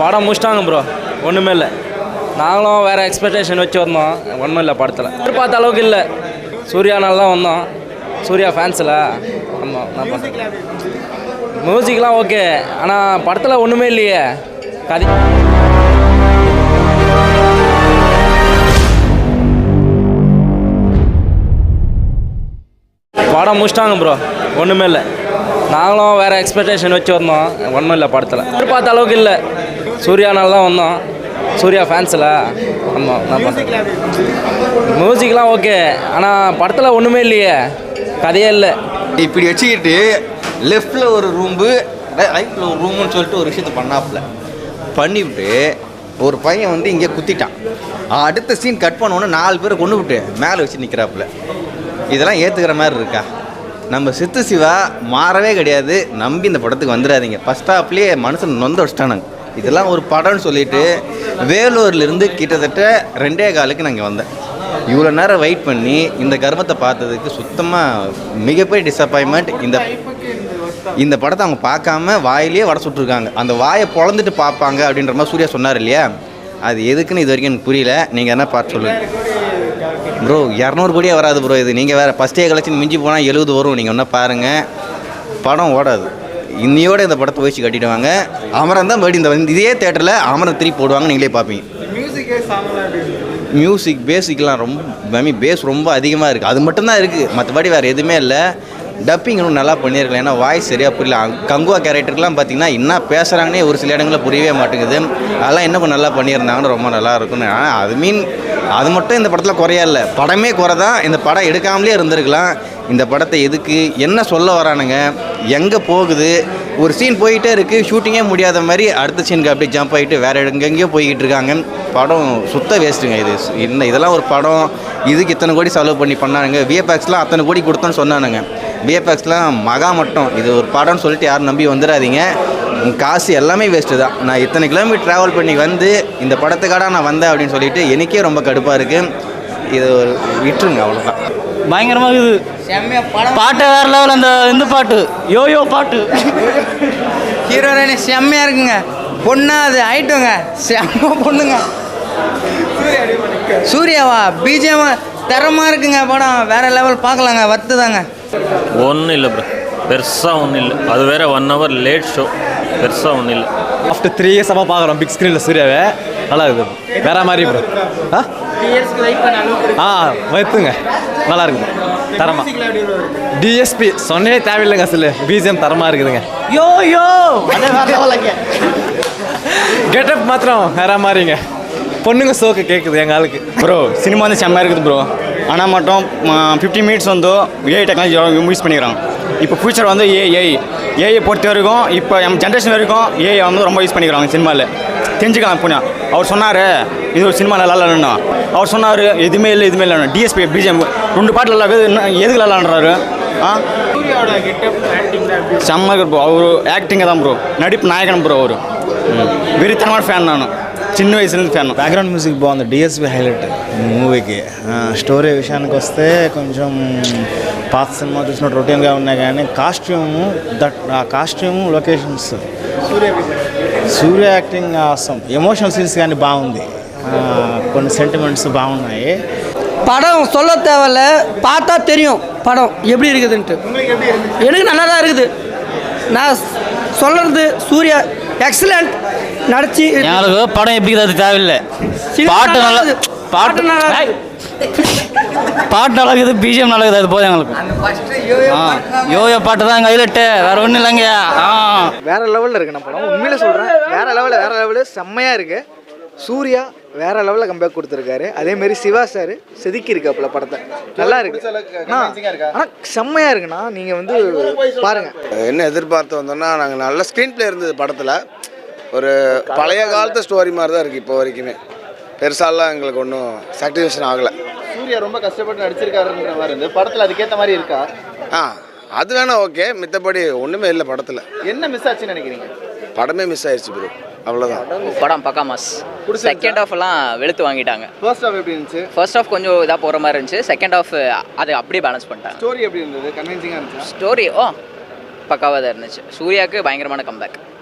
படம் முடிச்சிட்டாங்க ப்ரோ ஒன்றுமே இல்லை. நாங்களும் வேறு எக்ஸ்பெக்டேஷன் வச்சு வந்தோம். ஒன்றும் இல்லை படத்தில். எதிர்பார்த்த அளவுக்கு இல்லை. சூர்யானால் தான் வந்தோம். சூர்யா ஃபேன்ஸில் வந்தோம் மியூசிக்லாம் ஓகே ஆனால் படத்தில் ஒன்றுமே இல்லையே. கதை படம் முடிச்சிட்டாங்க ப்ரோ ஒன்றுமே இல்லை. நாங்களும் வேறு எக்ஸ்பெக்டேஷன் வச்சு வந்தோம். ஒன்றும் இல்லை படத்தில். எதிர்பார்த்த அளவுக்கு இல்லை. சூர்யானால் தான் வந்தோம். சூர்யா ஃபேன்ஸில் வந்தோம் மியூசிக்லாம் ஓகே ஆனால் படத்தில் ஒன்றுமே இல்லையே. கதையே இல்லை. இப்படி வச்சுக்கிட்டு லெஃப்டில் ஒரு ரூம்பு ரைட்டில் ஒரு ரூமுன்னு சொல்லிட்டு ஒரு விஷயத்த பண்ணாப்புல. பண்ணிவிட்டு ஒரு பையன் வந்து இங்கே குத்திட்டான். அடுத்த சீன் கட் பண்ணோன்னே நாலு பேரை கொண்டு விட்டு மேலே வச்சு நிற்கிறாப்புல இதெல்லாம் ஏற்றுக்கிற மாதிரி இருக்கா? நம்ம சித்து சிவா மாறவே கிடையாது. நம்பி இந்த படத்துக்கு வந்துடாதீங்க ஃபஸ்ட் ஹாப்லேயே மனுஷன் நொந்த வச்சிட்டானுங்க இதெல்லாம் ஒரு படம்னு சொல்லிட்டு வேலூர்லேருந்து கிட்டத்தட்ட ரெண்டே காலுக்கு நான் இங்கே வந்தேன். இவ்வளோ நேரம் வெயிட் பண்ணி இந்த கர்மத்தை பார்த்ததுக்கு சுத்தமாக மிகப்பெரிய டிசப்பாயின்மெண்ட் இந்த இந்த படத்தை அவங்க பார்க்காம வாயிலேயே வட சுட்டுருக்காங்க. அந்த வாயை பொழந்துட்டு பார்ப்பாங்க அப்படின்ற மாதிரி சூர்யா சொன்னார் இல்லையா? அது எதுக்குன்னு இது வரைக்கும் எனக்கு புரியல. நீங்கள் என்ன பார்த்து சொல்லுங்கள் ப்ரோ இரநூறு கோடியே வராது ப்ரோ இது. நீங்கள் வேறு ஃபஸ்ட்டே கலெக்ஷன் மிஞ்சி போனால் எழுபது வரும். நீங்கள் ஒன்றா பாருங்கள் படம் ஓடாது. இன்னையோட இந்த படத்தை வச்சு கட்டிடுவாங்க. அமரன் தான் மறுபடியும் இந்த வந்து இதே தேட்டரில் அமரன் திருப்பி போடுவாங்க. நீங்களே பார்ப்பீங்க மியூசிக் பேசிக்லாம் ரொம்ப ஐ பேஸ் ரொம்ப அதிகமாக இருக்குது அது மட்டும்தான் இருக்குது மற்றபடி வேறு எதுவுமே இல்லை. டப்பிங் இன்னும் நல்லா பண்ணியிருக்கலாம் ஏன்னா வாய்ஸ் சரியாக புரியல. கங்குவா கேரக்டருக்குலாம் பார்த்தீங்கன்னா என்ன பேசுகிறாங்கன்னே ஒரு சில இடங்களில் புரியவே மாட்டேங்குது. அதெல்லாம் இன்னும் கொஞ்சம் நல்லா பண்ணியிருந்தாங்கன்னு ரொம்ப நல்லா இருக்கும்னு. ஆனால் அது மீன் அது மட்டும் இந்த படத்தில் குறையா இல்லை. படமே குறை தான் இந்த படம் எடுக்காமலே இருந்திருக்கலாம். இந்த படத்தை எதுக்கு என்ன சொல்ல வரானுங்க எங்கே போகுது? ஒரு சீன் போயிட்டே இருக்குது ஷூட்டிங்கே முடியாத மாதிரி அடுத்த சீனுக்கு அப்படியே ஜம்ப் ஆகிட்டு வேறு எங்கெங்கேயோ போய்கிட்டு இருக்காங்க. படம் சுத்த வேஸ்ட்டுங்க இது. என்ன இதெல்லாம் ஒரு படம் இதுக்கு இத்தனை கோடி செலவு பண்ணி பண்ணானுங்க. விஎஃப்எக்ஸ்லாம் அத்தனை கோடி கொடுத்தோன்னு சொன்னானுங்க. விஎஃப்எக்ஸ்லாம் மகா மட்டும். இது ஒரு படம்னு சொல்லிட்டு யாரும் நம்பி வந்துடாதீங்க காசு எல்லாமே வேஸ்ட்டு தான். நான் இத்தனை கிலோமீட்டர் ட்ராவல் பண்ணி வந்து இந்த படத்துக்காக நான் வந்தேன் அப்படின்னு சொல்லிட்டு எனக்கே ரொம்ப கடுப்பாக இருக்குது இது ஒரு விட்டுருங்க அவ்வளோதான் பயங்கரமாக இருக்குது. பாட்டு வேற லெவல் அந்த இந்த பாட்டு. யோயோ பாட்டு. ஹீரோயினி செம்மையாக இருக்குங்க. பொண்ணா அது. ஆயிட்டுங்க. செம்ம பொண்ணுங்க. சூர்யாவா? பிஜிஎம் தரமாக இருக்குங்க படம். வேற லெவல் பார்க்கலாங்க. வத்துதாங்க. ஒன்றும் இல்லை ப்ரோ பெருசாக ஒன்றும் இல்லை. அது வேற ஒன் ஹவர் லேட் ஷோ பெருசாக ஒன்றும் இல்லை. ஆஃப்டர் த்ரீ இயர்ஸ் அம்மா பார்க்குறோம். பிக் ஸ்க்ரீனில் சூர்யாவை. நல்லா இருக்குது. வேற மாதிரி ப்ரோ ஆ? ஆ வைத்துங்க. நல்லா இருக்குது. தரமா. டிஎஸ்பி சொன்னே தேவையில்லைங்க சொல்லு. பிஜிஎம் தரமா இருக்குதுங்க. யோ யோ கெட்டப் மாத்திரம் வேற மாதிரிங்க. பொண்ணுங்க சோக்கு கேட்குது எங்கள் ஆளுக்கு. ப்ரோ சினிமா வந்து செம்மையாக இருக்குது ப்ரோ ஆனால் மட்டும் ஃபிஃப்டி மினிட்ஸ் வந்து ஏஐ டெக்னாலஜி யூஸ் பண்ணிக்கிறாங்க. இப்போ ஃபியூச்சர் வந்து ஏஐ ஏஐ பொறுத்த வரைக்கும் இப்போ நம்ம ஜென்ரேஷன் வரைக்கும் ஏஐ வந்து ரொம்ப யூஸ் பண்ணிக்கிறாங்க சினிமாவில் தெரிஞ்சுக்கலாம் புண்ணா அவர் சொன்னார் இது ஒரு சினிமா நல்லா இல்லைன்னா. அவர் சொன்னார் எதுவுமே இல்லை எதுவுமே இல்லை டிஎஸ்பி பிஜிஎம் ரெண்டு பாட்டு நல்லா எதுக்கு நல்லான்றாரு ஆ? செம்ம ப்ரோ அவர் ஆக்டிங்கை தான் ப்ரோ நடிப்பு நாயகன் ப்ரோ அவர். வெறித்தனமான ஃபேன் நான். చిన్న వయసు ఫ్యాన్ బ్యాక్గ్రౌండ్ మ్యూజిక్ బాగుంది డిఎస్పి హైలైట్ మూవీకి స్టోరీ విషయానికి వస్తే కొంచెం పాత సినిమా చూసినట్టు రొటీన్గా ఉన్నాయి కానీ కాస్ట్యూము దట్ ఆ కాస్ట్యూము లొకేషన్స్ సూర్య యాక్టింగ్ అవసరం ఎమోషనల్ సీన్స్ కానీ బాగుంది ఆ, కొన్ని సెంటిమెంట్స్ బాగున్నాయి படம் சொல்ல தேவையில்ல பார்த்தா தெரியும் படம் எப்படி இருக்குதுன்ட்டு எனக்கு நல்லா தான் இருக்குது நான் சொல்கிறது சூர்யா எக்ஸலண்ட் நடிச்சு எங்களுக்கு படம் எப்படி இருக்குது அது தேவையில்லை. பாட்டு நல்லா பாட்டு நல்லா. பாட்டு நல்லா இருக்குது பிஜிஎம் நல்லா இருக்குது அது போதும் எங்களுக்கு. ஆ யோயோ பாட்டு தான் எங்கள் ஹைலைட்டு வேற ஒன்றும் இல்லைங்க. ஆ. வேற லெவலில் இருக்கு நம்ம படம். உண்மையிலே சொல்கிறேன் வேற லெவலில் வேற லெவலில் செம்மையாக இருக்கு. சூர்யா வேற லெவலில் கம்பேக் கொடுத்துருக்காரு. அதே மாதிரி சிவா சார் செதுக்கி இருக்காப்புல படத்தை. நல்லா இருக்கு. ஆனால் செம்மையாக இருக்குண்ணா. நீங்கள் வந்து பாருங்க. என்ன எதிர்பார்த்து வந்தோம்னா நாங்கள் நல்ல ஸ்க்ரீன் ப்ளே இருந்தது படத்தில். ஒரு பழைய காலத்து ஸ்டோரி மாதிரி தான் இருக்குது இப்போ வரைக்குமே. பெருசாலாம் எங்களுக்கு ஒன்றும் சாட்டிஸ்ஃபேக்ஷன் ஆகலை. சூர்யா ரொம்ப கஷ்டப்பட்டு நடிச்சிருக்காருன்ற மாதிரி இருந்து படத்தில் அதுக்கேற்ற மாதிரி இருக்கா? ஆ அது வேணா ஓகே மித்தபடி ஒன்றுமே இல்லை படத்தில். என்ன மிஸ் ஆச்சுன்னு நினைக்கிறீங்க? படமே மிஸ் ஆயிடுச்சு ப்ரோ அவ்வளோதான் படம் பக்கா மாஸ் செகண்ட் ஹாஃப் எல்லாம் வெளுத்து வாங்கிட்டாங்க. ஃபர்ஸ்ட் ஹாஃப் எப்படி இருந்துச்சு? ஃபர்ஸ்ட் ஹாஃப் கொஞ்சம் இதாக போகிற மாதிரி இருந்துச்சு செகண்ட் ஹாஃப் அது அப்படியே பேலன்ஸ் பண்ணிட்டாங்க. ஸ்டோரி எப்படி இருந்தது? கன்வின்சிங்காக இருந்துச்சு? ஸ்டோரி ஓ பக்காவாக தான் இருந்துச்சு. சூர்யாவுக்கு பயங்கரமான கம்பேக்